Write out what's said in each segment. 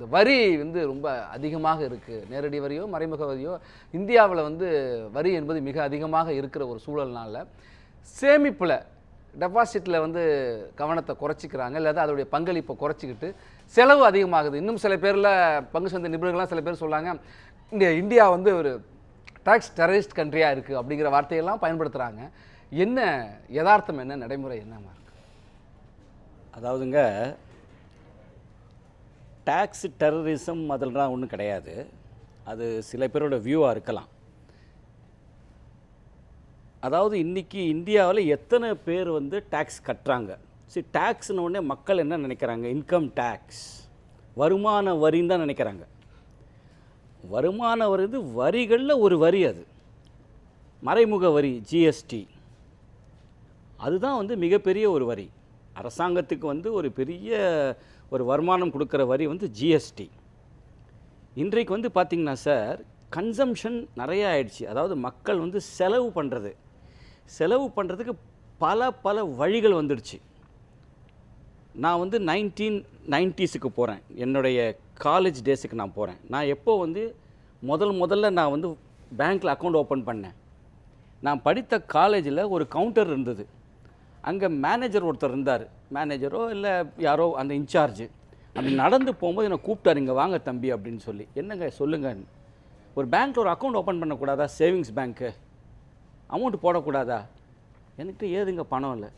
இந்த வரி வந்து ரொம்ப அதிகமாக இருக்குது நேரடி வரியோ மறைமுக வரியோ இந்தியாவில் வந்து வரி என்பது மிக அதிகமாக இருக்கிற ஒரு சூழல்னால சேமிப்பில் டெபாசிட்டில் வந்து கவனத்தை குறைச்சிக்கிறாங்க. இல்லாத அதோடைய பங்களிப்பை குறைச்சிக்கிட்டு செலவு அதிகமாகுது. இன்னும் சில பேரில் பங்கு சந்தை நிபுணர்கள்லாம் சில பேர் சொல்கிறாங்க இந்த இந்தியா வந்து ஒரு டாக்ஸ் டெரரிஸ்ட் கண்ட்ரியாக இருக்குது அப்படிங்கிற வார்த்தையெல்லாம் பயன்படுத்துகிறாங்க என்ன யதார்த்தம் என்ன நடைமுறை என்னமா இருக்குது அதாவதுங்க டேக்ஸ் டெரரிசம் அதெல்லாம் ஒன்றும் கிடையாது. அது சில பேரோட வியூவாக இருக்கலாம். அதாவது இன்றைக்கி இந்தியாவில் எத்தனை பேர் வந்து டேக்ஸ் கட்டுறாங்க? சரி டேக்ஸ்னு உடனே மக்கள் என்ன நினைக்கிறாங்க? இன்கம் டேக்ஸ் வருமான வரின்னு தான் நினைக்கிறாங்க. வருமான வரி இது வரிகளில் ஒரு வரி அது. மறைமுக வரி ஜிஎஸ்டி அதுதான் வந்து மிகப்பெரிய ஒரு வரி. அரசாங்கத்துக்கு வந்து ஒரு பெரிய ஒரு வருமானம் கொடுக்குற வரி வந்து ஜிஎஸ்டி இன்றைக்கு வந்து பார்த்திங்கன்னா சார் கன்சம்ஷன் நிறைய ஆயிடுச்சு. அதாவது மக்கள் வந்து செலவு பண்ணுறது செலவு பண்ணுறதுக்கு பல பல வழிகள் வந்துடுச்சு. நான் வந்து நைன்டீன் நைன்ட்டீஸுக்கு போகிறேன் என்னுடைய காலேஜ் டேஸுக்கு நான் போகிறேன் நான் எப்போ வந்து முதல் முதல்ல நான் வந்து பேங்க்கில் அக்கௌண்ட் ஓப்பன் பண்ணேன். நான் படித்த காலேஜில் ஒரு கவுண்டர் இருந்தது. அங்கே மேனேஜர் ஒருத்தர் இருந்தார். மேனேஜரோ இல்லை யாரோ அந்த இன்சார்ஜ். அப்படி நடந்து போகும்போது என்னை கூப்பிட்டாரு இங்கே வாங்க தம்பி அப்படின்னு சொல்லி. என்னங்க? சொல்லுங்கள் ஒரு பேங்க்கில் ஒரு அக்கௌண்ட் ஓப்பன் பண்ணக்கூடாதா? சேவிங்ஸ் பேங்க்கு அமௌண்ட் போடக்கூடாதா? என்கிட்ட ஏதுங்க பணம் இல்லை.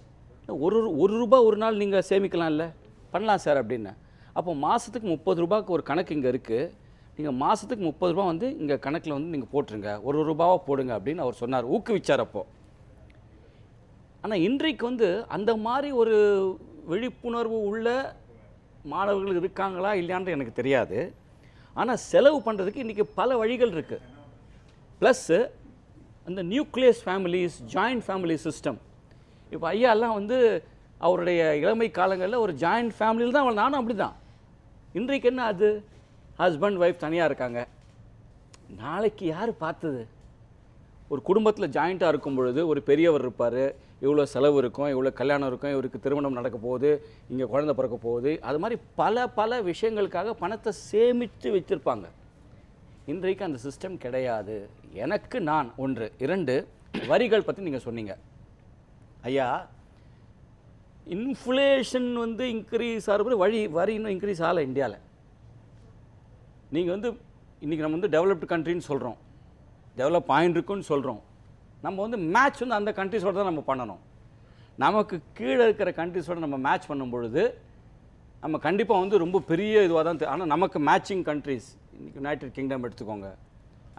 ஒரு ஒரு ரூபா ஒரு நாள் நீங்கள் சேமிக்கலாம்ல பண்ணலாம் சார் அப்படின்னு. அப்போ மாதத்துக்கு முப்பது ரூபாய்க்கு ஒரு கணக்கு இங்கே இருக்குது நீங்கள் மாதத்துக்கு முப்பது ரூபா வந்து இங்கே கணக்கில் வந்து நீங்கள் போட்டுருங்க. ஒரு ரூபாவாக போடுங்க அப்படின்னு அவர் சொன்னார். ஊக்குவிச்சார் அப்போது ஆனால் இன்றைக்கு வந்து அந்த மாதிரி ஒரு விழிப்புணர்வு உள்ள மாணவர்கள் இருக்காங்களா இல்லையான்றது எனக்கு தெரியாது. ஆனால் செலவு பண்ணுறதுக்கு இன்றைக்கி பல வழிகள் இருக்குது ப்ளஸ்ஸு அந்த nucleus families joint family system இப்போ ஐயாலாம் வந்து அவருடைய இளமை காலங்களில் ஒரு ஜாயிண்ட் ஃபேமிலியில் தான் நானும் அப்படி தான் இன்றைக்கு என்ன அது? ஹஸ்பண்ட் ஒய்ஃப் தனியாக இருக்காங்க. நாளைக்கு யார் பார்த்தது? ஒரு குடும்பத்தில் ஜாயிண்ட்டாக இருக்கும் பொழுது ஒரு பெரியவர் இருப்பார். இவ்வளோ செலவு இருக்கும் இவ்வளோ கல்யாணம் இருக்கும் இவருக்கு திருமணம் நடக்க போகுது இங்கே குழந்தை பிறக்க போகுது. அது மாதிரி பல பல விஷயங்களுக்காக பணத்தை சேமித்து வச்சுருப்பாங்க. இன்றைக்கு அந்த சிஸ்டம் கிடையாது. எனக்கு நான் ஒன்று. இரண்டு வரிகள் பற்றி நீங்கள் சொன்னீங்க. ஐயா இன்ஃப்ளேஷன் வந்து இன்க்ரீஸ் ஆகிற வழி வரி இன்னும் இன்க்ரீஸ் ஆகலை இந்தியாவில் நீங்கள் வந்து இன்றைக்கி நம்ம வந்து டெவலப்டு கண்ட்ரின்னு சொல்கிறோம் டெவலப் ஆகிட்டுருக்குன்னு சொல்கிறோம் நம்ம வந்து மேட்ச் வந்து அந்த கண்ட்ரிஸோட தான் நம்ம பண்ணணும். நமக்கு கீழே இருக்கிற கண்ட்ரிஸோடு நம்ம மேட்ச் பண்ணும் பொழுது நம்ம கண்டிப்பாக வந்து ரொம்ப பெரிய இதுவாக தான் ஆனால் நமக்கு மேட்சிங் கண்ட்ரிஸ் இன்றைக்கி யுனைடெட் கிங்டம் எடுத்துக்கோங்க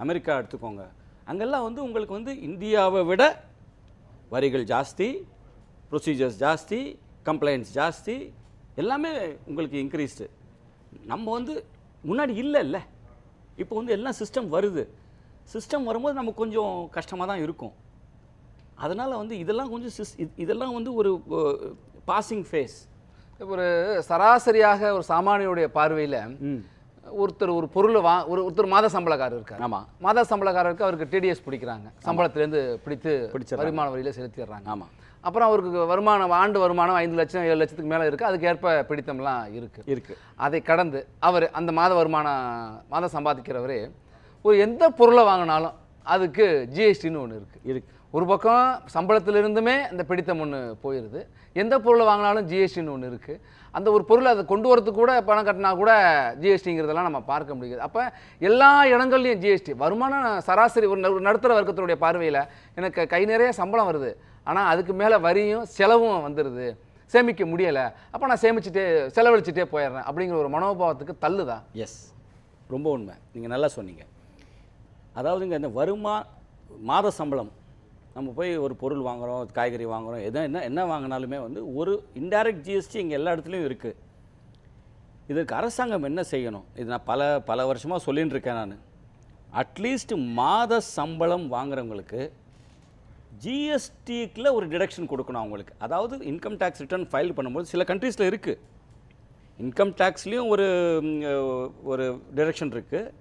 அமெரிக்கா எடுத்துக்கோங்க அங்கெல்லாம் வந்து உங்களுக்கு வந்து இந்தியாவை விட வரிகள் ஜாஸ்தி ப்ரொசீஜர்ஸ் ஜாஸ்தி கம்ப்ளைண்ட்ஸ் ஜாஸ்தி எல்லாமே உங்களுக்கு இன்க்ரீஸ்டு நம்ம வந்து முன்னாடி இல்லைல்ல. இப்போ வந்து எல்லாம் சிஸ்டம் வருது. சிஸ்டம் வரும்போது நமக்கு கொஞ்சம் கஷ்டமாக தான் இருக்கும். அதனால் வந்து இதெல்லாம் கொஞ்சம் சிஸ் இது- இதெல்லாம் வந்து ஒரு பாசிங் ஃபேஸ் ஒரு சராசரியாக ஒரு சாமானியுடைய பார்வையில் ஒருத்தர் ஒரு பொருளை வா ஒரு ஒருத்தர் மாத சம்பளக்காரர் இருக்கார். ஆமாம் மாத சம்பளக்காரருக்கு அவருக்கு டிடிஎஸ் பிடிக்கிறாங்க. சம்பளத்திலேருந்து பிடித்து பிடிச்சிடுறாங்க. வருமான வரியில செலுத்திடுறாங்க. ஆமாம் அப்புறம் அவருக்கு வருமானம் ஆண்டு வருமானம் ஐந்து லட்சம் ஏழு லட்சத்துக்கு மேலே இருக்குது அதுக்கேற்ப பிடித்தம்லாம் இருக்குது இருக்குது அதை கடந்து அவர் அந்த மாத வருமானம் மாதம் சம்பாதிக்கிறவர் ஒரு எந்த பொருளை வாங்கினாலும் அதுக்கு ஜிஎஸ்டின்னு ஒன்று இருக்குது இருக்கு. ஒரு பக்கம் சம்பளத்திலிருந்துமே அந்த பிடித்தம் ஒன்று போயிடுது எந்த பொருளை வாங்கினாலும் ஜிஎஸ்டின்னு ஒன்று இருக்குது அந்த ஒரு பொருளை அதை கொண்டு வரதுக்கு கூட பணம் கட்டினா கூட ஜிஎஸ்டிங்கிறதெல்லாம் நம்ம பார்க்க முடியுது. அப்போ எல்லா இடங்கள்லையும் ஜிஎஸ்டி வருமானம் சராசரி ஒரு நடுத்தர வர்க்கத்தினுடைய பார்வையில் எனக்கு கை நிறைய சம்பளம் வருது. ஆனால் அதுக்கு மேலே வரியும் செலவும் வந்துடுது சேமிக்க முடியலை. அப்போ நான் சேமிச்சுட்டே செலவழிச்சிட்டே போயிடுறேன். அப்படிங்கிற ஒரு மனோபாவத்துக்கு தள்ளுதா? எஸ் ரொம்ப உண்மை. நீங்கள் நல்லா சொன்னீங்க. அதாவதுங்க இந்த வருமா மாத சம்பளம். நம்ம போய் ஒரு பொருள் வாங்குகிறோம் காய்கறி வாங்குகிறோம் எதோ என்ன என்ன வாங்கினாலுமே வந்து ஒரு இன்டைரக்ட் ஜிஎஸ்டி இங்கே எல்லா இடத்துலையும் இருக்குது இதற்கு அரசாங்கம் என்ன செய்யணும்? இது நான் பல பல வருஷமாக சொல்லின்னு இருக்கேன் நான் அட்லீஸ்ட் மாத சம்பளம் வாங்குறவங்களுக்கு ஜிஎஸ்டிக்கில் ஒரு டிடக்ஷன் கொடுக்கணும் அவங்களுக்கு. அதாவது இன்கம் டேக்ஸ் ரிட்டர்ன் ஃபைல் பண்ணும்போது சில கண்ட்ரீஸில் இருக்குது இன்கம் டேக்ஸ்லேயும் ஒரு ஒரு டிடக்ஷன் இருக்குது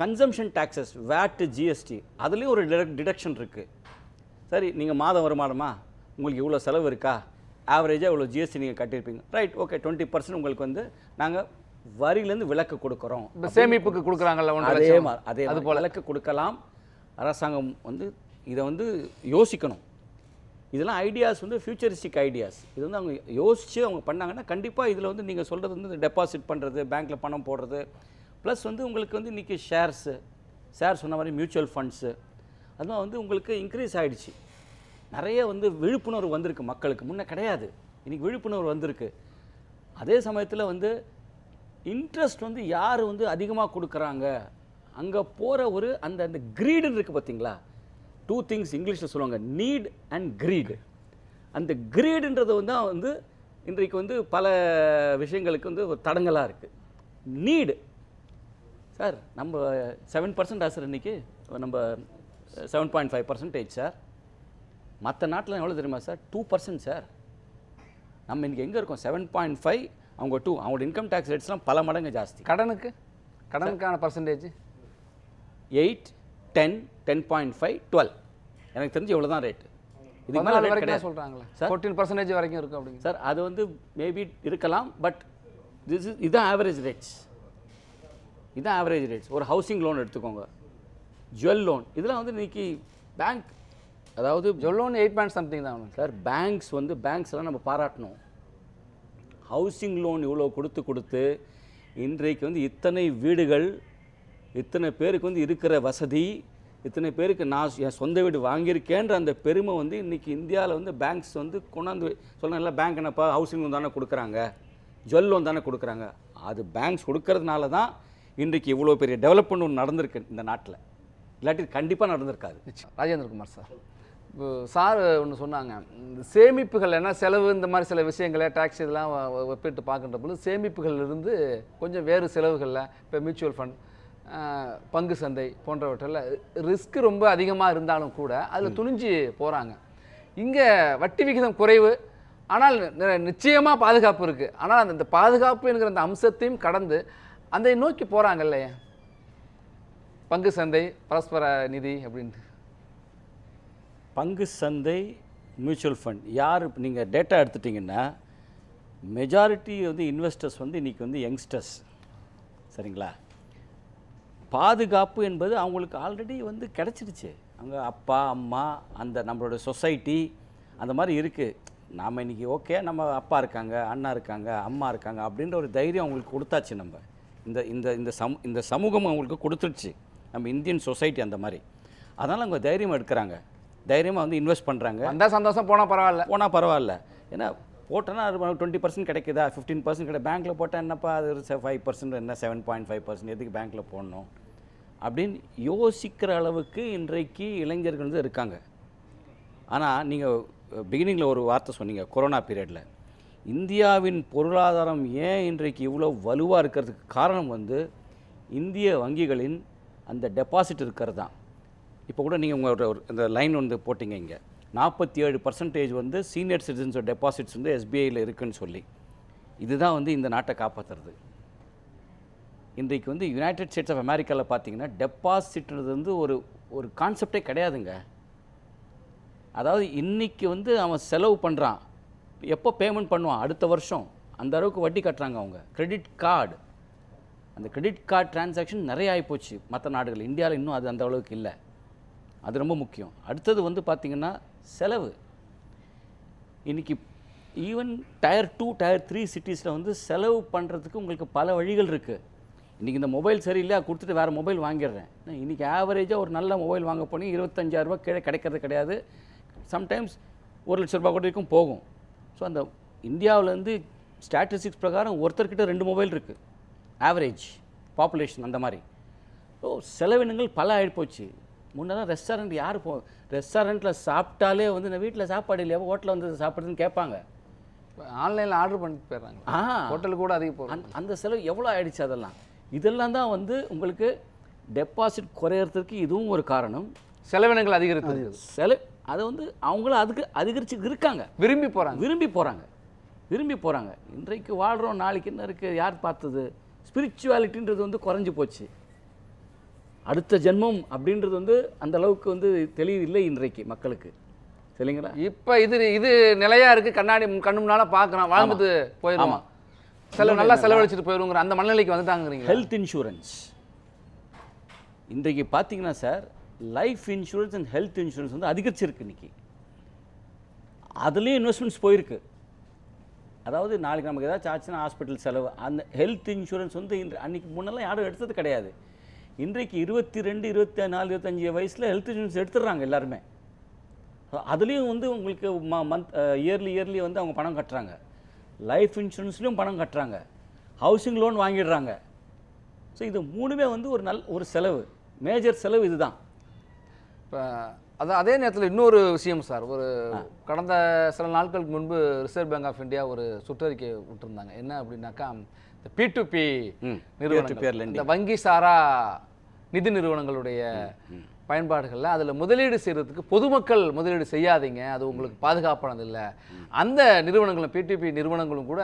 கன்சம்ஷன் டேக்ஸஸ் வேட் ஜிஎஸ்டி அதுலேயும் ஒரு டிடக்ஷன் இருக்குது சரி நீங்கள் மாதம் வருமானமா? உங்களுக்கு இவ்வளோ செலவு இருக்கா? ஆவரேஜாக இவ்வளோ ஜிஎஸ்டி நீங்கள் கட்டியிருப்பீங்க. ரைட் ஓகே டுவெண்ட்டி பர்சன்ட் உங்களுக்கு வந்து நாங்கள் வரியிலேருந்து விலக்கு கொடுக்குறோம். சேமிப்புக்கு கொடுக்குறாங்கல்ல அதே மாதிரி அதே அது போல. விலக்கு கொடுக்கலாம். அரசாங்கம் வந்து இதை வந்து யோசிக்கணும். இதெல்லாம் ஐடியாஸ் வந்து ஃபியூச்சரிஸ்டிக் ஐடியாஸ் இது வந்து அவங்க யோசித்து அவங்க பண்ணாங்கன்னா கண்டிப்பாக இதில் வந்து நீங்கள் சொல்கிறது வந்து டெபாசிட் பண்ணுறது பேங்க்கில் பணம் போடுறது ப்ளஸ் வந்து உங்களுக்கு வந்து இன்றைக்கி ஷேர்ஸு ஷேர் சொன்ன மாதிரி மியூச்சுவல் ஃபண்ட்ஸு அதுவும் வந்து உங்களுக்கு இன்க்ரீஸ் ஆகிடுச்சு நிறைய வந்து விழிப்புணர்வு வந்திருக்கு மக்களுக்கு. முன்னே கிடையாது. இன்றைக்கி விழிப்புணர்வு வந்திருக்கு. அதே சமயத்தில் வந்து இன்ட்ரெஸ்ட் வந்து யார் வந்து அதிகமாக கொடுக்குறாங்க? அங்கே போகிற ஒரு அந்த அந்த க்ரீடு இருக்குது பார்த்தீங்களா டூ திங்ஸ் இங்கிலீஷில் சொல்லுவாங்க. நீட் அண்ட் க்ரீடு அந்த க்ரீடுன்றது வந்து வந்து இன்றைக்கு வந்து பல விஷயங்களுக்கு வந்து ஒரு தடங்கலாக இருக்குது நீடு சார் நம்ம செவன் பர்சன்ட் சார் இன்னைக்கு? நம்ம seven point five percentage sir. மற்ற நாட்டில் எவ்வளோ தெரியுமா சார்? Two percent sir. நம்ம இன்றைக்கி எங்கே இருக்கோம்? செவன் பாயிண்ட் ஃபைவ் அவங்க டூ அவங்களோட இன்கம் டேக்ஸ் ரேட்ஸ்லாம் பல மடங்கு ஜாஸ்தி. கடனுக்கு? கடனுக்கான percentage eight ten ten point five twelve எனக்கு தெரிஞ்சு இவ்வளோ தான் ரேட்டு இதுக்கு மேலே ரேட் வரைக்கும் கிடையாது. சொல்கிறாங்களே சார்? ஃபோர்டீன் பர்சன்டேஜ் வரைக்கும் இருக்கும் அப்படிங்க. சார் அது வந்து மேபி இருக்கலாம் பட் திஸ் இஸ் இதுதான் ஆவரேஜ் ரேட்ஸ் இதுதான் ஆவரேஜ் ரேட்ஸ் ஒரு ஹவுசிங் லோன் எடுத்துக்கோங்க. ஜுவல் லோன் இதெல்லாம் வந்து இன்னைக்கு பேங்க் அதாவது ஜொல்லோன்னு எயிட் பாயிண்ட் சம்திங் தான் சார் பேங்க்ஸ் வந்து பேங்க்ஸ் எல்லாம் நம்ம பாராட்டணும். ஹவுசிங் லோன் இவ்வளோ கொடுத்து கொடுத்து இன்றைக்கு வந்து இத்தனை வீடுகள் இத்தனை பேருக்கு வந்து இருக்கிற வசதி இத்தனை பேருக்கு நான் என் சொந்த வீடு வாங்கியிருக்கேன்ற அந்த பெருமை வந்து இன்றைக்கி இந்தியாவில் வந்து பேங்க்ஸ் வந்து கொண்டாந்து சொன்னேன்ல பேங்க் என்னப்பா ஹவுசிங் லோன் தானே கொடுக்குறாங்க. ஜுவல் லோன் தானே கொடுக்குறாங்க. அது பேங்க்ஸ் கொடுக்கறதுனால தான் இன்றைக்கு இவ்வளோ பெரிய டெவலப்மெண்ட் ஒன்று நடந்திருக்கு இந்த நாட்டில். இல்லாட்டி கண்டிப்பாக நடந்திருக்காது. ராஜேந்திரகுமார் சார் சார் ஒன்று சொன்னாங்க இந்த சேமிப்புகள் என்ன செலவு இந்த மாதிரி சில விஷயங்களை டேக்ஸ் இதெல்லாம் ஒப்பிட்டு பார்க்கின்ற பொழுது சேமிப்புகள் இருந்து கொஞ்சம் வேறு செலவுகளில் இப்போ மியூச்சுவல் ஃபண்ட் பங்கு சந்தை போன்றவற்றில் ரிஸ்க் ரொம்ப அதிகமாக இருந்தாலும் கூட அதில் துணிஞ்சு போகிறாங்க இங்கே வட்டி விகிதம் குறைவு ஆனால் நி- நிச்சயமா பாதுகாப்பு இருக்குது ஆனால் அந்த பாதுகாப்பு என்கிற அந்த அம்சத்தையும் கடந்து அந்த நோக்கி போகிறாங்க இல்லையா பங்கு சந்தை பரஸ்பர நிதி அப்படின்ட்டு. பங்கு சந்தை மியூச்சுவல் ஃபண்ட் யார் நீங்கள் டேட்டா எடுத்துட்டிங்கன்னா மெஜாரிட்டி வந்து இன்வெஸ்டர்ஸ் வந்து இன்றைக்கி வந்து யங்ஸ்டர்ஸ் சரிங்களா? பாதுகாப்பு என்பது அவங்களுக்கு ஆல்ரெடி வந்து கிடச்சிருச்சு அவங்க அப்பா அம்மா அந்த நம்மளோட சொசைட்டி அந்த மாதிரி இருக்குது நாம் இன்றைக்கி ஓகே நம்ம அப்பா இருக்காங்க அண்ணா இருக்காங்க அம்மா இருக்காங்க அப்படின்ற ஒரு தைரியம் அவங்களுக்கு கொடுத்தாச்சு நம்ம. இந்த இந்த இந்த சமூ இந்த சமூகம் அவங்களுக்கு கொடுத்துடுச்சு நம்ம இந்தியன் சொசைட்டி அந்த மாதிரி. அதனால் அவங்க தைரியம் எடுக்கிறாங்க. தைரியமாக வந்து இன்வெஸ்ட் பண்ணுறாங்க வந்தால் சந்தோஷம் போனால் பரவாயில்ல. போனால் பரவாயில்ல. ஏன்னா போட்டோன்னா அது டுவெண்ட்டி பர்சன்ட் கிடைக்குதா? ஃபிஃப்டீன் பர்சன்ட் கிடையாது பேங்க்கில் போட்டால் என்னப்பா அது ஒரு ஃபைவ் பர்சன்ட் என்ன செவன் பாயிண்ட் ஃபைவ் பர்சன்ட் எதுக்கு பேங்க்கில் போடணும்? அப்படின்னு யோசிக்கிற அளவுக்கு இன்றைக்கு இளைஞர்கள் வந்து இருக்காங்க. ஆனால் நீங்கள் பிகினிங்கில் ஒரு வார்த்தை சொன்னீங்க கொரோனா பீரியடில் இந்தியாவின் பொருளாதாரம் ஏன் இன்றைக்கு இவ்வளோ வலுவாக இருக்கிறதுக்கு காரணம் வந்து இந்திய வங்கிகளின் அந்த டெபாசிட் இருக்கிறது தான் இப்போ கூட நீங்கள் உங்களோட ஒரு இந்த லைன் வந்து போட்டிங்க இங்கே. நாற்பத்தி ஏழு பர்சன்டேஜ் வந்து சீனியர் சிட்டிசன்ஸோட டெபாசிட்ஸ் வந்து எஸ்பிஐயில் இருக்குன்னு சொல்லி. இதுதான் வந்து இந்த நாட்டை காப்பாற்றுறது இன்றைக்கு வந்து யுனைடெட் ஸ்டேட்ஸ் ஆஃப் அமெரிக்காவில் பார்த்தீங்கன்னா டெபாசிட்ன்றது வந்து ஒரு ஒரு கான்செப்டே கிடையாதுங்க. அதாவது இன்றைக்கி வந்து அவன் செலவு பண்ணுறான் எப்போ பேமெண்ட் பண்ணுவான்? அடுத்த வருஷம். அந்த அளவுக்கு வட்டி கட்டுறாங்க அவங்க. கிரெடிட் கார்டு அந்த கிரெடிட் கார்டு டிரான்சாக்ஷன் நிறைய ஆகிப்போச்சு மற்ற நாடுகள். இந்தியாவில் இன்னும் அது அந்த அளவுக்கு இல்லை. அது ரொம்ப முக்கியம். அடுத்தது வந்து பார்த்திங்கன்னா செலவு. இன்னைக்கு even tier two tier three சிட்டிஸில் வந்து செலவு பண்ணுறதுக்கு உங்களுக்கு பல வழிகள் இருக்குது இன்றைக்கி இந்த மொபைல் சரியில்லையா? கொடுத்துட்டு வேறு மொபைல் வாங்கிடுறேன். இன்றைக்கி ஆவரேஜாக ஒரு நல்ல மொபைல் வாங்க போனீங்க இருபத்தஞ்சாயிரரூபா கீழே கிடைக்கிறது கிடையாது. சம்டைம்ஸ் ஒரு லட்ச ரூபா கூட வரைக்கும் போகும். ஸோ அந்த இந்தியாவிலேருந்து ஸ்டாட்டிஸ்டிக்ஸ் பிரகாரம் ஒருத்தர்கிட்ட ரெண்டு மொபைல் இருக்குது ஆவரேஜ் பாப்புலேஷன் அந்த மாதிரி. ஸோ செலவினங்கள் பல ஆகிப்போச்சு முன்னெல்லாம் ரெஸ்டாரண்ட் யார் போ ரெஸ்டாரண்ட்டில் சாப்பிட்டாலே வந்து நான் வீட்டில் சாப்பாடு இல்லையா? ஹோட்டலில் வந்து சாப்பிடுறதுன்னு கேட்பாங்க. ஆன்லைனில் ஆர்டர் பண்ணிட்டு போயிடுறாங்க ஆ. ஹோட்டலுக்கு கூட அதிக போகும் அந்த அந்த செலவு எவ்வளோ ஆயிடுச்சு அதெல்லாம்? இதெல்லாம் தான் வந்து உங்களுக்கு டெபாசிட் குறையறதுக்கு இதுவும் ஒரு காரணம். செலவினங்கள் அதிகரித்து செல அதை வந்து அவங்களும் அதுக்கு அதிகரிச்சு இருக்காங்க. விரும்பி போகிறாங்க விரும்பி போகிறாங்க விரும்பி போகிறாங்க இன்றைக்கு வாழ்கிறோம் நாளைக்கு என்ன இருக்குது யார் பார்த்தது? ஸ்பிரிச்சுவாலிட்டின்றது வந்து குறைஞ்சி போச்சு. அடுத்த ஜென்மம் அப்படின்றது வந்து அந்த அளவுக்கு வந்து தெளிவு இல்லை இன்றைக்கு மக்களுக்கு. சரிங்களா? இப்போ இது இது நிலையா இருக்கு. கண்ணாடி கண்ணு முன்னால பார்க்குறோம் வாழ்ந்துட்டு போயிடுவோம் ஆமாம் செலவு நல்லா செலவழிச்சிட்டு போயிருங்கிற அந்த மனநிலைக்கு வந்துட்டாங்கிறீங்க ஹெல்த் இன்சூரன்ஸ் இன்றைக்கு பார்த்தீங்கன்னா sir life insurance and health insurance வந்து அதிகரிச்சிருக்கு இன்றைக்கி அதுலேயும் இன்வெஸ்ட்மெண்ட்ஸ் போயிருக்கு. அதாவது நாளைக்கு நமக்கு ஏதாச்சும் ஆச்சுன்னா ஹாஸ்பிட்டல் செலவு. அந்த ஹெல்த் இன்சூரன்ஸ் வந்து இன்று அன்றைக்கி முன்னெல்லாம் யாரும் எடுத்தது கிடையாது. இன்றைக்கு இருபத்தி ரெண்டு இருபத்தி நாலு இருபத்தஞ்சி வயசில் ஹெல்த் இன்சூரன்ஸ் எடுத்துடுறாங்க எல்லாருமே. அதுலேயும் வந்து உங்களுக்கு ம மந்த் இயர்லி இயர்லி வந்து அவங்க பணம் கட்டுறாங்க. லைஃப் இன்சூரன்ஸ்லேயும் பணம் கட்டுறாங்க. Housing loan வாங்கிடுறாங்க. ஸோ இது மூணுமே வந்து ஒரு நல் ஒரு செலவு. மேஜர் செலவு இதுதான். இப்போ அது அதே நேரத்தில் இன்னொரு விஷயம் சார். ஒரு கடந்த சில நாட்களுக்கு முன்பு ரிசர்வ் பேங்க் ஆஃப் இந்தியா ஒரு சுற்றறிக்கை விட்டுருந்தாங்க. என்ன அப்படின்னாக்கா இந்த பி டு பி lending. இந்த வங்கி சாரா நிதி நிறுவனங்களுடைய பயன்பாடுகளில் அதில் முதலீடு செய்கிறதுக்கு பொதுமக்கள் முதலீடு செய்யாதீங்க. அது உங்களுக்கு பாதுகாப்பானது இல்லை அந்த நிறுவனங்களும் பிடிபி நிறுவனங்களும் கூட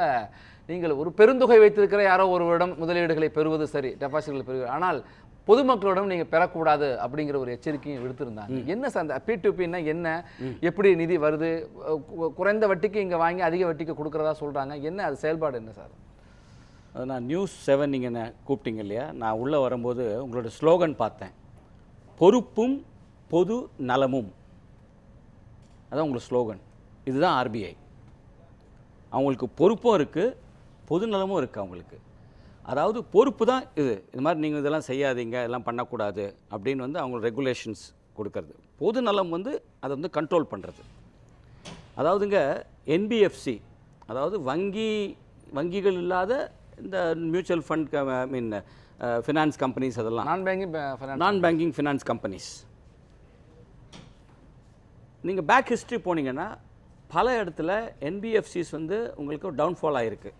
நீங்கள் ஒரு பெருந்தொகை வைத்திருக்கிற யாரோ ஒருவரிடம் முதலீடுகளை பெறுவது சரி டெபாசிட்களை பெறுவது ஆனால் பொதுமக்களிடம் நீங்கள் பெறக்கூடாது அப்படிங்கிற ஒரு எச்சரிக்கையும் விடுத்திருந்தாங்க. என்ன சார் அந்த பிடிபின்னா என்ன? எப்படி நிதி வருது? குறைந்த வட்டிக்கு இங்கே வாங்கி அதிக வட்டிக்கு கொடுக்குறதா சொல்கிறாங்க என்ன அது செயல்பாடு என்ன சார்? அது நான் நியூஸ் செவன் நீங்கள் என்ன கூப்பிட்டீங்க இல்லையா? நான் உள்ளே வரும்போது உங்களோட ஸ்லோகன் பார்த்தேன். பொறுப்பும் பொது நலமும். அதான் உங்களோட ஸ்லோகன் இதுதான் ஆர்பிஐ அவங்களுக்கு பொறுப்பும் இருக்குது பொது நலமும் இருக்குது அவங்களுக்கு. அதாவது பொறுப்பு தான் இது. இது மாதிரி நீங்கள் இதெல்லாம் செய்யாதீங்க இதெல்லாம் பண்ணக்கூடாது அப்படின்னு வந்து அவங்க ரெகுலேஷன்ஸ் கொடுக்கறது. பொது நலம் வந்து அதை வந்து கண்ட்ரோல் பண்ணுறது அதாவதுங்க என்பிஎஃப்சி அதாவது வங்கி வங்கிகள் இல்லாத இந்த mutual fund I mean finance companies அதெல்லாம். Non banking non banking finance companies நீங்கள் பேக் ஹிஸ்ட்ரி போனீங்கன்னா பல இடத்துல என்பிஎஃப்சிஸ் வந்து உங்களுக்கு டவுன்ஃபால் ஆகிருக்கு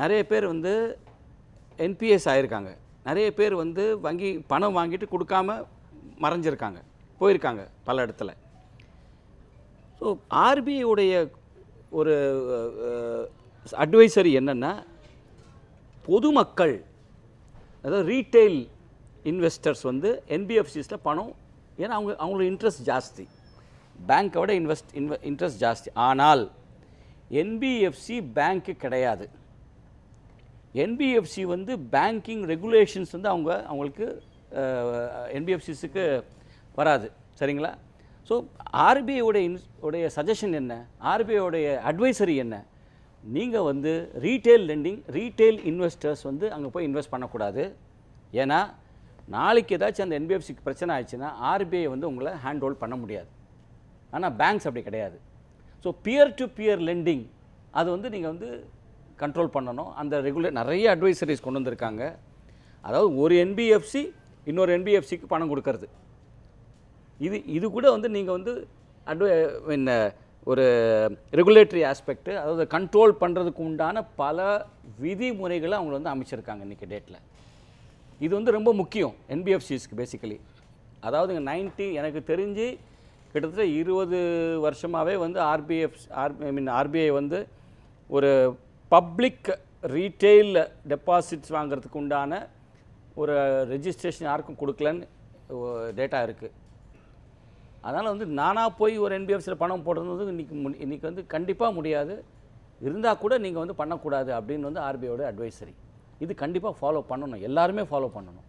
நிறைய பேர் வந்து என்பிஎஸ் ஆயிருக்காங்க. நிறைய பேர் வந்து வங்கி பணம் வாங்கிட்டு கொடுக்காம மறைஞ்சிருக்காங்க. போயிருக்காங்க பல இடத்துல. ஸோ ஆர்பிஐ ஒரு அட்வைசரி என்னென்னா பொதுமக்கள் அதாவது ரீட்டைல் இன்வெஸ்டர்ஸ் வந்து என்பிஎஃப்சிஸில் பணம் ஏன்னா அவங்க அவங்களோட இன்ட்ரெஸ்ட் ஜாஸ்தி. பேங்க்கை விட இன்வெஸ்ட் இன்வெ இன்ட்ரெஸ்ட் ஜாஸ்தி. ஆனால் என்பிஎஃப்சி பேங்க்கு கிடையாது. என்பிஎஃப்சி வந்து பேங்கிங் ரெகுலேஷன்ஸ் வந்து அவங்க அவங்களுக்கு என்பிஎஃப்சிஸுக்கு வராது. சரிங்களா? ஸோ ஆர்பிஐயோட இன்ஸ் உடைய சஜஷன் என்ன? ஆர்பிஐயோடைய அட்வைசரி என்ன? நீங்கள் வந்து ரீட்டைல் லெண்டிங் ரீட்டைல் இன்வெஸ்டர்ஸ் வந்து அங்கே போய் இன்வெஸ்ட் பண்ணக்கூடாது. ஏன்னா நாளைக்கு ஏதாச்சும் அந்த என்பிஎஃப்சிக்கு பிரச்சனை ஆயிடுச்சுன்னா ஆர்பிஐ வந்து உங்களை ஹேண்ட் ஹோல்ட் பண்ண முடியாது. ஆனால் பேங்க்ஸ் அப்படி கிடையாது. So peer to peer lending அது வந்து நீங்கள் வந்து கண்ட்ரோல் பண்ணணும். அந்த ரெகுலர் நிறைய அட்வைசரிஸ் கொண்டு வந்திருக்காங்க. அதாவது ஒரு என்பிஎஃப்சி இன்னொரு என்பிஎஃப்சிக்கு பணம் கொடுக்கறது. இது இது கூட வந்து நீங்கள் வந்து அட்வை மீன் ஒரு ரெகுலேட்டரி ஆஸ்பெக்ட்டு அதாவது கண்ட்ரோல் பண்ணுறதுக்கு உண்டான பல விதிமுறைகளை அவங்க வந்து அமைச்சிருக்காங்க இன்றைக்கி டேட்டில் இது வந்து ரொம்ப முக்கியம் என்பிஎஃப்சிஸ்க்கு பேசிக்கலி அதாவது நைன்ட்டி எனக்கு தெரிஞ்சு கிட்டத்தட்ட இருபது வருஷமாகவே வந்து RBF R I mean RBI வந்து ஒரு பப்ளிக் ரீட்டெயில் டெபாசிட்ஸ் வாங்குறதுக்கு உண்டான ஒரு ரெஜிஸ்ட்ரேஷன் யாருக்கும் கொடுக்கலன்னு டேட்டா இருக்குது அதனால் வந்து நானாக போய் ஒரு என்பிஎஃப்சியில் பணம் போடுறது வந்து இன்றைக்கி மு இன்றைக்கி வந்து கண்டிப்பாக முடியாது. இருந்தால் கூட நீங்கள் வந்து பண்ணக்கூடாது அப்படின்னு வந்து ஆர்பிஐயோட அட்வைசரி இது கண்டிப்பாக ஃபாலோ பண்ணணும். எல்லாருமே ஃபாலோ பண்ணணும்.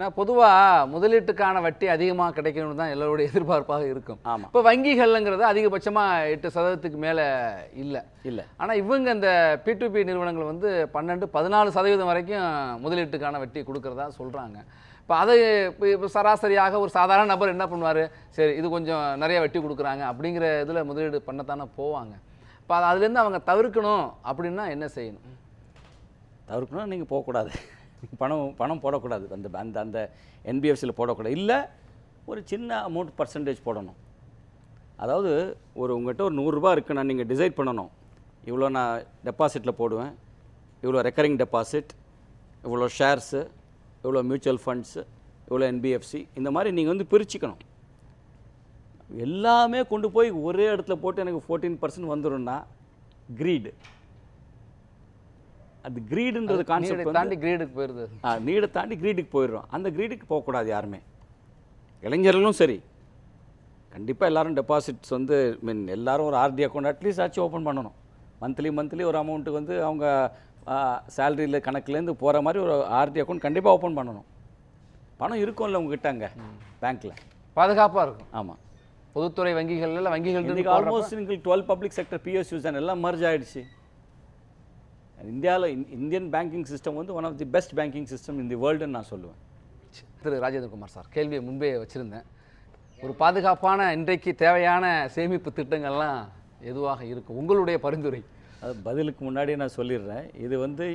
நான் பொதுவாக முதலீட்டுக்கான வட்டி அதிகமாக கிடைக்கணும்னு தான் எல்லோருடைய எதிர்பார்ப்பாக இருக்கும். ஆமாம் இப்போ வங்கிகள்ங்கிறது அதிகபட்சமாக எட்டு சதவீதத்துக்கு மேலே இல்லை. இல்லை. ஆனால் இவங்க இந்த பி நிறுவனங்கள் வந்து பன்னெண்டு பதினாலு சதவீதம் வரைக்கும் முதலீட்டுக்கான வட்டி கொடுக்கறதா சொல்கிறாங்க இப்போ அதை இப்போ இப்போ சராசரியாக ஒரு சாதாரண நபர் என்ன பண்ணுவார்? சரி இது கொஞ்சம் நிறைய வட்டி கொடுக்குறாங்க அப்படிங்கிற இதில் முதலீடு பண்ணத்தானே போவாங்க. இப்போ அது அதுலேருந்து அவங்க தவிர்க்கணும் அப்படின்னா என்ன செய்யணும்? தவிர்க்கணும் நீங்கள் போகக்கூடாது. பணம் பணம் போடக்கூடாது. அந்த அந்த அந்த என்பிஎஃப்சியில் போடக்கூடாது. இல்லை ஒரு சின்ன அமௌண்ட் பர்சன்டேஜ் போடணும். அதாவது ஒரு உங்கள்கிட்ட ஒரு நூறுரூபா இருக்குன்னா நீங்கள் டிசைட் பண்ணணும். இவ்வளோ நான் டெபாசிட்டில் போடுவேன். இவ்வளோ ரெக்கரிங் டெபாசிட் இவ்வளோ ஷேர்ஸு இவ்வளோ மியூச்சுவல் ஃபண்ட்ஸு இவ்வளோ என்பிஎஃப்சி இந்த மாதிரி நீங்கள் வந்து பிரிச்சுக்கணும். எல்லாமே கொண்டு போய் ஒரே இடத்துல போட்டு எனக்கு ஃபோர்டீன் பர்சன்ட் வந்துடும்னா க்ரீடு அது க்ரீடுன்றது கான்செப்ட் தாண்டி கிரேடுக்கு போயிருது. ஆ நீடை தாண்டி கிரீடுக்கு போயிடுறோம். அந்த கிரீடுக்கு போகக்கூடாது யாருமே. இளைஞர்களும் சரி. கண்டிப்பாக எல்லாரும் டெபாசிட்ஸ் வந்து மீன் எல்லாரும் ஒரு ஆர்டி அக்கௌண்ட் அட்லீஸ்ட் ஆச்சு ஓப்பன் பண்ணணும். மந்த்லி மந்த்லி ஒரு அமௌண்ட்டுக்கு வந்து அவங்க சேலரியில் கணக்குலேருந்து போகிற மாதிரி ஒரு ஆர்டி அக்கௌண்ட் கண்டிப்பாக ஓப்பன் பண்ணணும். பணம் இருக்கும்ல உங்ககிட்ட அங்கே? பேங்க்கில் பாதுகாப்பாக இருக்கும். ஆமாம் பொதுத்துறை வங்கிகள்ல வங்கிகள் ஆல்மோஸ்ட் நீங்கள் டுவெல் பப்ளிக் செக்டர் பிஎஸ்யூஸ் எல்லாம் மர்ஜ் ஆயிடுச்சு. இந்தியாவில் இந்தியன் பேங்கிங் சிஸ்டம் வந்து one of the best banking system in the வேர்ல்டுன்னு நான் சொல்லுவேன். திரு ராஜேந்திரகுமார் சார் கேள்வியை முன்பே வச்சுருந்தேன். ஒரு பாதுகாப்பான இன்றைக்கு தேவையான சேமிப்பு திட்டங்கள்லாம் எதுவாக இருக்கும் உங்களுடைய பரிந்துரை. அது பதிலுக்கு முன்னாடியே நான் சொல்லிடுறேன். இது வந்து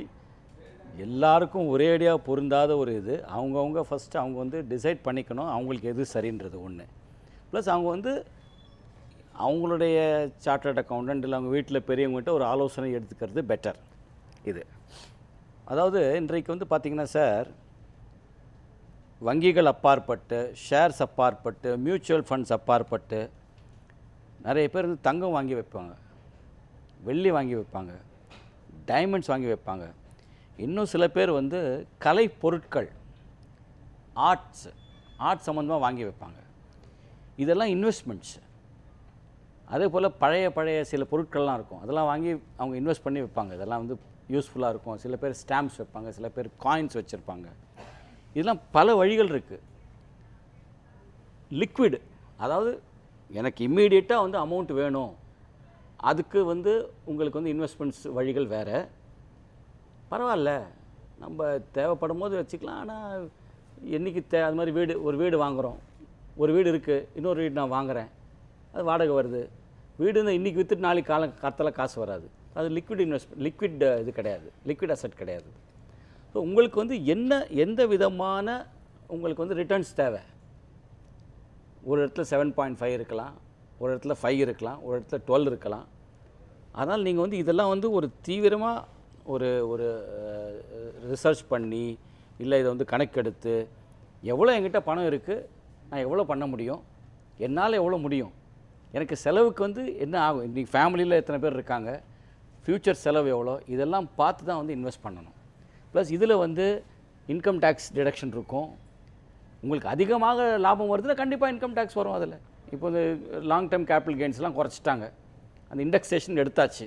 எல்லாருக்கும் ஒரேடியாக பொருந்தாத ஒரு இது. அவங்கவுங்க ஃபஸ்ட்டு அவங்க வந்து டிசைட் பண்ணிக்கணும் அவங்களுக்கு எது சரின்றது ஒன்று ப்ளஸ் அவங்க வந்து அவங்களுடைய சார்ட்டர்ட் அக்கௌண்டன்ட் இல்லை அவங்க வீட்டில் பெரியவங்ககிட்ட ஒரு ஆலோசனை எடுத்துக்கிறது பெட்டர் இது. அதாவது இன்றைக்கு வந்து பார்த்திங்கன்னா சார் வங்கிகள் அப்பாற்பட்டு ஷேர்ஸ் அப்பாற்பட்டு மியூச்சுவல் ஃபண்ட்ஸ் அப்பாற்பட்டு நிறைய பேர் வந்து தங்கம் வாங்கி வைப்பாங்க. வெள்ளி வாங்கி வைப்பாங்க. டைமண்ட்ஸ் வாங்கி வைப்பாங்க. இன்னும் சில பேர் வந்து கலை பொருட்கள் ஆர்ட்ஸ் ஆர்ட் சம்மந்தமாக வாங்கி வைப்பாங்க. இதெல்லாம் இன்வெஸ்ட்மெண்ட்ஸ். அதே போல் பழைய பழைய சில பொருட்கள்லாம் இருக்கும். அதெல்லாம் வாங்கி அவங்க இன்வெஸ்ட் பண்ணி வைப்பாங்க. இதெல்லாம் வந்து யூஸ்ஃபுல்லாக இருக்கும். சில பேர் ஸ்டாம்ப்ஸ் வைப்பாங்க சில பேர் காயின்ஸ் வச்சுருப்பாங்க. இதெல்லாம் பல வழிகள் இருக்குது லிக்விடு அதாவது எனக்கு இம்மீடியட்டாக வந்து அமௌண்ட் வேணும். அதுக்கு வந்து உங்களுக்கு வந்து இன்வெஸ்ட்மெண்ட்ஸ் வழிகள் வேறு. பரவாயில்ல. நம்ம தேவைப்படும் போது வச்சுக்கலாம். ஆனால் என்றைக்கு தே அது மாதிரி வீடு ஒரு வீடு வாங்குகிறோம் ஒரு வீடு இருக்குது இன்னொரு வீடு நான் வாங்குகிறேன் அது வாடகை வருது. வீடுன்னு இன்றைக்கி விற்றுட்டு நாளைக்கு காலம் கத்தலை காசு வராது. அது லிக்விட் இன்வெஸ்ட்மெண்ட் லிக்விட் இது கிடையாது. லிக்விட் அசெட் கிடையாது. ஸோ உங்களுக்கு வந்து என்ன எந்த விதமான உங்களுக்கு வந்து ரிட்டர்ன்ஸ் தேவை? ஒரு இடத்துல செவன் பாயிண்ட் ஃபைவ் இருக்கலாம் ஒரு இடத்துல ஃபைவ் இருக்கலாம் ஒரு இடத்துல டுவெல் இருக்கலாம். அதனால் நீங்கள் வந்து இதெல்லாம் வந்து ஒரு தீவிரமாக ஒரு ஒரு ரிசர்ச் பண்ணி இல்லை இதை வந்து கணக்கெடுத்து எவ்வளோ என்கிட்ட பணம் இருக்குது நான் எவ்வளோ பண்ண முடியும் என்னால் எவ்வளோ முடியும்? எனக்கு செலவுக்கு வந்து என்ன ஆகும்? இன்றைக்கி ஃபேமிலியில் எத்தனை பேர் இருக்காங்க? ஃப்யூச்சர் செலவு எவ்வளோ இதெல்லாம் பார்த்து தான் வந்து இன்வெஸ்ட் பண்ணணும். ப்ளஸ் இதில் வந்து இன்கம் டேக்ஸ் டிடக்ஷன் இருக்கும். உங்களுக்கு அதிகமாக லாபம் வருதுன்னா கண்டிப்பாக இன்கம் டேக்ஸ் வரும் அதில். இப்போ இந்த லாங் டேர்ம் கேபிட்டல் கெயின்ஸ்லாம் குறைச்சிட்டாங்க. அந்த இண்டெக்ஸேஷன் எடுத்தாச்சு.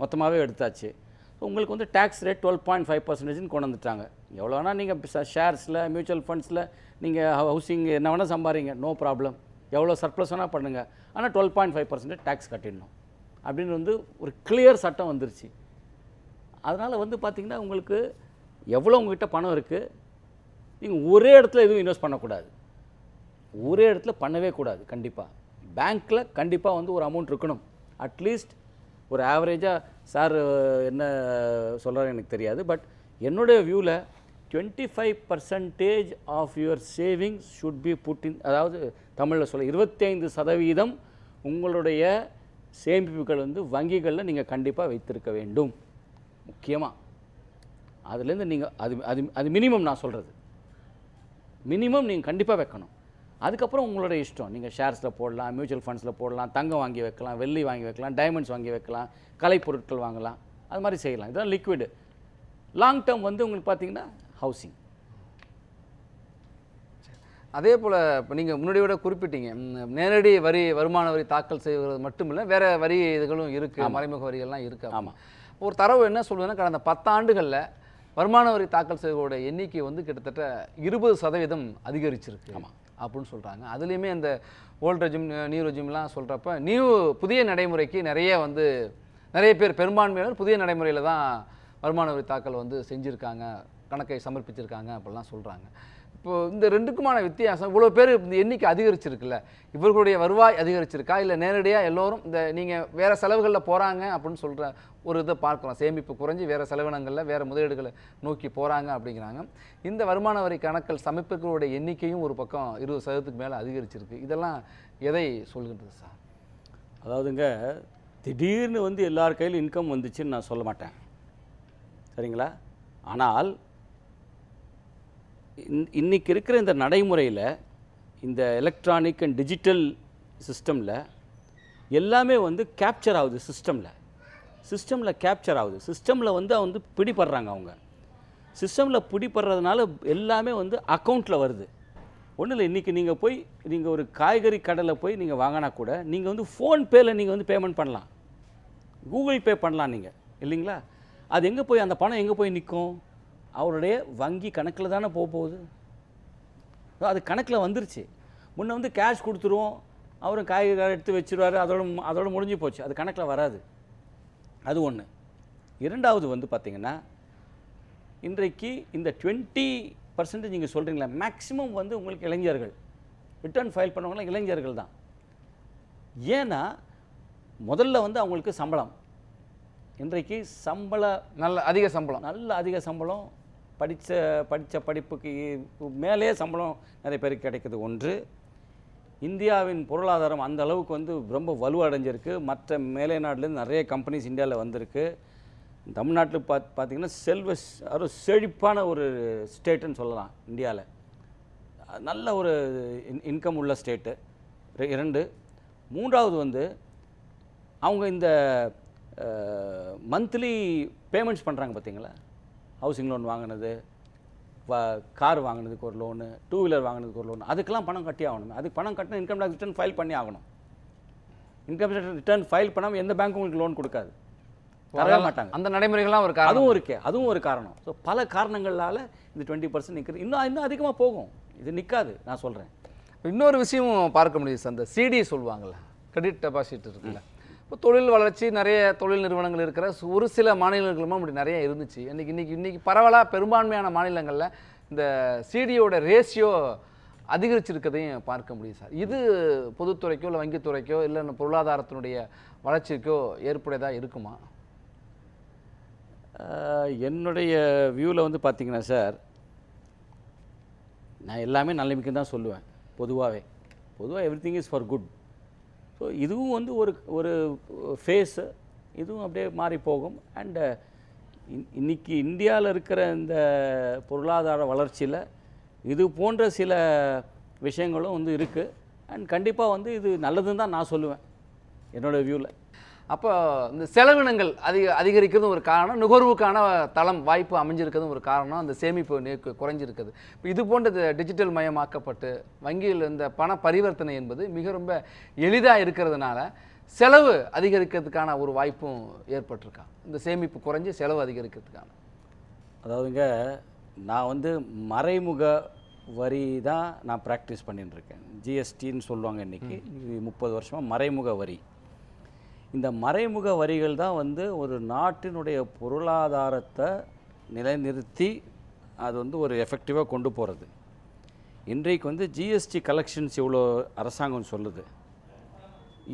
மொத்தமாகவே எடுத்தாச்சு. ஸோ உங்களுக்கு வந்து tax rate twelve point five பர்சன்டேஜ்னு கொண்டு வந்துட்டாங்க. எவ்வளோ வேணால் நீங்கள் ஷேர்ஸில் மியூச்சுவல் ஃபண்ட்ஸில் நீங்கள் ஹவுசிங் என்ன வேணால் சம்பாதிங்க நோ ப்ராப்ளம் எவ்வளோ சர்ப்ளஸ் வேணால் பண்ணுங்கள் ஆனால் twelve point five percentage tax கட்டிடணும். அப்படின்னு வந்து ஒரு கிளியர் சட்டம் வந்துருச்சு. அதனால் வந்து பார்த்திங்கன்னா உங்களுக்கு எவ்வளோ உங்ககிட்ட பணம் இருக்குது நீங்கள் ஒரே இடத்துல எதுவும் இன்வெஸ்ட் பண்ணக்கூடாது. ஒரே இடத்துல பண்ணவே கூடாது கண்டிப்பாக பேங்க்கில் கண்டிப்பாக வந்து ஒரு அமௌண்ட் இருக்கணும். அட்லீஸ்ட் ஒரு ஆவரேஜாக சார் என்ன சொல்கிறாரு எனக்கு தெரியாது பட் என்னுடைய வியூவில் twenty five percentage of your savings should be put in அதாவது தமிழில் சொல்ல இருபத்தைந்து சதவீதம் உங்களுடைய சேமிப்புகள் வந்து வங்கிகளில் நீங்கள் கண்டிப்பாக வைத்திருக்க வேண்டும். முக்கியமாக அதுலேருந்து நீங்கள் அது அது அது மினிமம் நான் சொல்கிறது மினிமம் நீங்கள் கண்டிப்பாக வைக்கணும். அதுக்கப்புறம் உங்களோட இஷ்டம். நீங்கள் ஷேர்ஸில் போடலாம் மியூச்சுவல் ஃபண்ட்ஸில் போடலாம் தங்கம் வாங்கி வைக்கலாம் வெள்ளி வாங்கி வைக்கலாம் டைமண்ட்ஸ் வாங்கி வைக்கலாம் கலைப்பொருட்கள் வாங்கலாம். அது மாதிரி செய்யலாம். இதெல்லாம் லிக்விடு லாங் டேர்ம் வந்து உங்களுக்கு பார்த்தீங்கன்னா ஹவுசிங் அதே போல் இப்போ நீங்கள் முன்னாடி விட குறிப்பிட்டீங்க. நேரடி வரி வருமான வரி தாக்கல் செய்வது மட்டுமில்லை வேற வரி இதுகளும் இருக்குது மறைமுக வரிகள்லாம் இருக்குது ஆமா. ஒரு தரவு என்ன சொல்லுதுன்னா கடந்த பத்தாண்டுகளில் வருமான வரி தாக்கல் செய்வதோட எண்ணிக்கை வந்து கிட்டத்தட்ட இருபது சதவீதம் அதிகரிச்சிருக்கு ஆமா. அப்படின்னு சொல்கிறாங்க அதுலேயுமே இந்த ஓல்ட் ரெஜிம் நியூ ரெஜிம்லாம் சொல்கிறப்ப நியூ புதிய நடைமுறைக்கு நிறைய வந்து நிறைய பேர் பெரும்பான்மையினர் புதிய நடைமுறையில் தான் வருமான வரி தாக்கல் வந்து செஞ்சுருக்காங்க கணக்கை சமர்ப்பிச்சிருக்காங்க அப்படிலாம் சொல்கிறாங்க இப்போ இந்த ரெண்டுக்குமான வித்தியாசம் இவ்வளோ பேர் இந்த எண்ணிக்கை அதிகரிச்சிருக்குல்ல. இவர்களுடைய வருவாய் அதிகரிச்சிருக்கா? இல்லை நேரடியாக எல்லோரும் இந்த நீங்கள் வேறு செலவுகளில் போகிறாங்க அப்படின்னு சொல்கிற ஒரு இதை பார்க்குறோம் சேமிப்பு குறைஞ்சி வேறு செலவினங்களில் வேறு முதலீடுகளை நோக்கி போகிறாங்க அப்படிங்கிறாங்க. இந்த வருமான வரி கணக்கல் சமைப்புகளுடைய எண்ணிக்கையும் ஒரு பக்கம் இருபது சதவீதத்துக்கு மேலே அதிகரிச்சிருக்கு. இதெல்லாம் எதை சொல்கின்றது சார்? அதாவதுங்க திடீர்னு வந்து எல்லார் கையிலும் இன்கம் வந்துச்சுன்னு நான் சொல்ல மாட்டேன். சரிங்களா? ஆனால் இன்- இருக்கிற இந்த நடைமுறையில் இந்த எலக்ட்ரானிக் அண்ட் டிஜிட்டல் சிஸ்டமில் எல்லாமே வந்து கேப்சர் ஆகுது சிஸ்டமில் சிஸ்டமில் கேப்சர் ஆகுது. சிஸ்டமில் வந்து வந்து பிடிபடுறாங்க அவங்க. சிஸ்டமில் பிடிபடுறதுனால எல்லாமே வந்து அக்கௌண்ட்டில் வருது. ஒன்றும் இல்லை இன்றைக்கி நீங்கள் போய் நீங்கள் ஒரு காய்கறி கடையில் போய் நீங்கள் வாங்கினா கூட நீங்கள் வந்து ஃபோன்பேயில் நீங்கள் வந்து பேமெண்ட் பண்ணலாம். கூகுள் பே பண்ணலாம் நீங்கள் இல்லைங்களா? அது எங்கே போய் அந்த பணம் எங்கே போய் நிற்கும் அவருடைய வங்கி கணக்கில் தானே போக போகுது? அது கணக்கில் வந்துருச்சு. முன்ன வந்து கேஷ் கொடுத்துருவோம். அவரும் காய் எடுத்து வச்சிருவாரு. அதோட அதோட முடிஞ்சு போச்சு. அது கணக்கில் வராது. அது ஒன்று இரண்டாவது வந்து பார்த்தீங்கன்னா இன்றைக்கு இந்த டுவெண்ட்டி பர்சன்டேஜ் நீங்கள் சொல்கிறீங்களா மேக்ஸிமம் வந்து உங்களுக்கு இளைஞர்கள். ரிட்டர்ன் ஃபைல் பண்ணவங்களாம் இளைஞர்கள் தான். ஏன்னா முதல்ல வந்து அவங்களுக்கு சம்பளம். இன்றைக்கு சம்பள நல்ல அதிக சம்பளம். நல்ல அதிக சம்பளம். படித்த படித்த படிப்புக்கு மேலே சம்பளம் நிறைய பேருக்கு கிடைக்கிது. ஒன்று இந்தியாவின் பொருளாதாரம் அந்த அளவுக்கு வந்து ரொம்ப வலுவடைஞ்சிருக்கு. மற்ற மேலை நாட்டிலேருந்து நிறைய கம்பெனிஸ் இந்தியாவில் வந்திருக்கு. தமிழ்நாட்டில் பாத் பார்த்திங்கன்னா செல்வ ஸ்- ஒரு செழிப்பான ஒரு ஸ்டேட்டுன்னு சொல்லலாம் இந்தியாவில் நல்ல ஒரு இன் இன்கம் உள்ள ஸ்டேட்டு இரண்டு மூன்றாவது வந்து அவங்க இந்த மந்த்லி பேமெண்ட்ஸ் பண்ணுறாங்க பார்த்தீங்களா ஹவுசிங் லோன் வாங்கினது கார் வாங்கினதுக்கு ஒரு லோனு டூ வீலர் வாங்கினதுக்கு ஒரு லோன் அதுக்கெல்லாம் பணம் கட்டி ஆகணும். அதுக்கு பணம் கட்டினா இன்கம் டேக்ஸ் ரிட்டர்ன் ஃபைல் பண்ணி ஆகணும். இன்கம் டேக்ஸ் ரிட்டர்ன் ஃபைல் பண்ணாமல் எந்த பேங்க் உங்களுக்கு லோன் கொடுக்காது. தரவே மாட்டாங்க. அந்த நடைமுறைகள்லாம் ஒரு அதுவும் இருக்கே அதுவும் ஒரு காரணம். ஸோ பல காரணங்களால இந்த டுவெண்ட்டி பர்சன்ட் நிற்கிறது இன்னும் இன்னும் அதிகமாக போகும். இது நிற்காது நான் சொல்கிறேன் இன்னொரு விஷயமும் பார்க்க முடியுது சார். அந்த சிடி சொல்லுவாங்கள்ல கிரெடிட் டெபாசிட் இருக்குல்ல. இப்போ தொழில் வளர்ச்சி நிறைய தொழில் நிறுவனங்கள் இருக்கிற ஒரு சில மாநிலங்களுமே அப்படி நிறைய இருந்துச்சு. இன்றைக்கி இன்றைக்கி இன்றைக்கி பரவலாக பெரும்பான்மையான மாநிலங்களில் இந்த சிடியோட ரேஷியோ அதிகரிச்சிருக்கதையும் பார்க்க முடியும் சார். இது பொதுத்துறைக்கோ இல்லை வங்கித்துறைக்கோ இல்லை இந்த பொருளாதாரத்தினுடைய வளர்ச்சிக்கோ ஏற்புடையதாக இருக்குமா? என்னுடைய வியூவில் வந்து பார்த்திங்கன்னா சார் நான் எல்லாமே நல்லமைக்கு தான் சொல்லுவேன். பொதுவாகவே பொதுவாக everything is for good so இதுவும் வந்து ஒரு ஒரு ஃபேஸு இதுவும் அப்படியே மாறி போகும். அண்டு இன்னைக்கு இந்தியாவில் இருக்கிற இந்த பொருளாதார வளர்ச்சியில் இது போன்ற சில விஷயங்களும் வந்து இருக்குது அண்ட் கண்டிப்பாக வந்து இது நல்லதுன்னு தான் நான் சொல்லுவேன். என்னோடய வியூவில் அப்போ இந்த செலவினங்கள் அதிக அதிகரிக்கிறதும் ஒரு காரணம் நுகர்வுக்கான தளம் வாய்ப்பு அமைஞ்சிருக்கிறதும் ஒரு காரணம் அந்த சேமிப்பு குறைஞ்சிருக்குது. இப்போ இது போன்ற டிஜிட்டல் மயமாக்கப்பட்டு வங்கியில் இந்த பண பரிவர்த்தனை என்பது மிக ரொம்ப எளிதாக இருக்கிறதுனால செலவு அதிகரிக்கிறதுக்கான ஒரு வாய்ப்பும் ஏற்பட்டிருக்கா? இந்த சேமிப்பு குறைஞ்சி செலவு அதிகரிக்கிறதுக்கான. அதாவதுங்க நான் வந்து மறைமுக வரி தான் நான் ப்ராக்டிஸ் பண்ணிட்டு இருக்கேன் ஜிஎஸ்டின்னு சொல்லுவாங்க இன்னைக்கு. முப்பது வருஷமாக மறைமுக வரி. இந்த மறைமுக வரிகள் தான் வந்து ஒரு நாட்டினுடைய பொருளாதாரத்தை நிலைநிறுத்தி அது வந்து ஒரு எஃபெக்டிவாக கொண்டு போகிறது இன்றைக்கு வந்து ஜிஎஸ்டி கலெக்ஷன்ஸ் இவ்வளோ அரசாங்கம் சொல்லுது?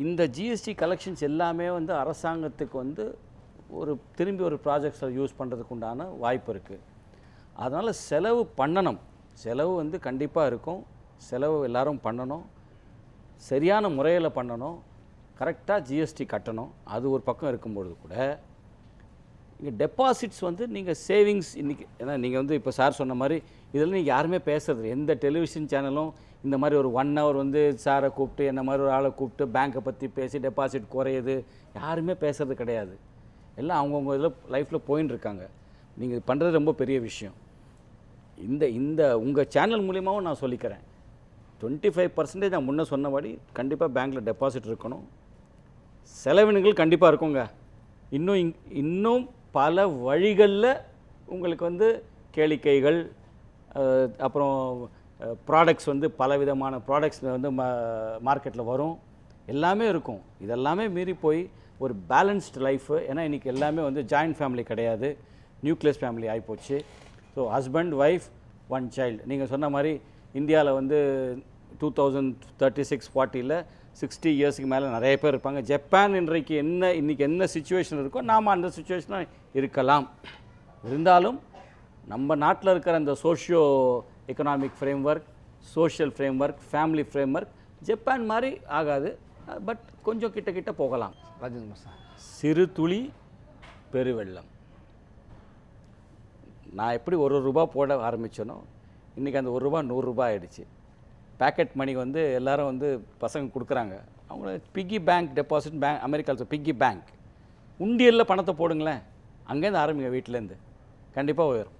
இந்த ஜிஎஸ்டி கலெக்ஷன்ஸ் எல்லாமே வந்து அரசாங்கத்துக்கு வந்து ஒரு திரும்பி ஒரு ப்ராஜெக்ட்ஸை யூஸ் பண்ணுறதுக்கு உண்டான வாய்ப்பு இருக்குது அதனால் செலவு பண்ணணும். செலவு வந்து கண்டிப்பாக இருக்கும். செலவு எல்லோரும் பண்ணணும். சரியான முறையில் பண்ணணும். கரெக்டாக ஜிஎஸ்டி கட்டணும். அது ஒரு பக்கம் இருக்கும்பொழுது கூட இங்கே டெபாசிட்ஸ் வந்து நீங்கள் சேவிங்ஸ் இன்றைக்கி ஏன்னா நீங்கள் வந்து இப்போ சார் சொன்ன மாதிரி இதில் நீங்கள் யாருமே பேசுறது எந்த டெலிவிஷன் சேனலும் இந்த மாதிரி ஒரு ஒன் ஹவர் வந்து சாரை கூப்பிட்டு என்ன மாதிரி ஒரு ஆளை கூப்பிட்டு பேங்க்கை பற்றி பேசி டெபாசிட் குறையுது. யாருமே பேசுறது கிடையாது. எல்லாம் அவங்கவுங்க இதில் லைஃப்பில் போயின்னு இருக்காங்க. நீங்கள் பண்ணுறது ரொம்ப பெரிய விஷயம். இந்த இந்த உங்கள் சேனல் மூலியமாகவும் நான் சொல்லிக்கிறேன். டுவெண்ட்டி ஃபைவ் பர்சன்டேஜ் நான் முன்னே சொன்னபடி கண்டிப்பாக பேங்க்கில் டெபாசிட் இருக்கணும். செலவினங்கள் கண்டிப்பாக இருக்குங்க. இன்னும் இங் இன்னும் பல வழிகளில் உங்களுக்கு வந்து கேளிக்கைகள் அப்புறம் ப்ராடக்ட்ஸ் வந்து பலவிதமான ப்ராடக்ட்ஸ் வந்து மார்க்கெட்டில் வரும். எல்லாமே இருக்கும். இதெல்லாமே மீறி போய் ஒரு பேலன்ஸ்டு லைஃபு ஏன்னா இன்றைக்கி எல்லாமே வந்து ஜாயிண்ட் ஃபேமிலி கிடையாது. நியூக்ளியஸ் ஃபேமிலி ஆகிப்போச்சு so husband wife one child நீங்கள் சொன்ன மாதிரி இந்தியாவில் வந்து டூ தௌசண்ட் தேர்ட்டி சிக்ஸ் ஃபார்ட்டியில் சிக்ஸ்டி இயர்ஸ்க்கு மேலே நிறைய பேர் இருப்பாங்க. ஜப்பான் இன்றைக்கு என்ன இன்றைக்கி என்ன சுச்சுவேஷன் இருக்கோ நாம் அந்த சுச்சுவேஷனாக இருக்கலாம். இருந்தாலும் நம்ம நாட்டில் இருக்கிற அந்த socio economic framework social framework family framework Japan மாதிரி ஆகாது. பட் கொஞ்சம் கிட்ட கிட்ட போகலாம். ராஜேந்திர சார். சிறு துளி பெருவெள்ளம் நான் எப்படி ஒரு ரூபா போட ஆரம்பிச்சேனோ இன்றைக்கி அந்த ஒரு ரூபா நூறுரூபா ஆயிடுச்சு. பேக்கெட் மணி வந்து எல்லாரும் வந்து பசங்க கொடுக்குறாங்க. அவங்கள பிக்கி பேங்க் டெபாசிட் பேங்க் அமெரிக்காவில் பிக்கி பேங்க் உண்டியலில் பணத்தை போடுங்களேன். அங்கேருந்து ஆரம்பிங்க வீட்டிலேருந்து கண்டிப்பாக உயரும்.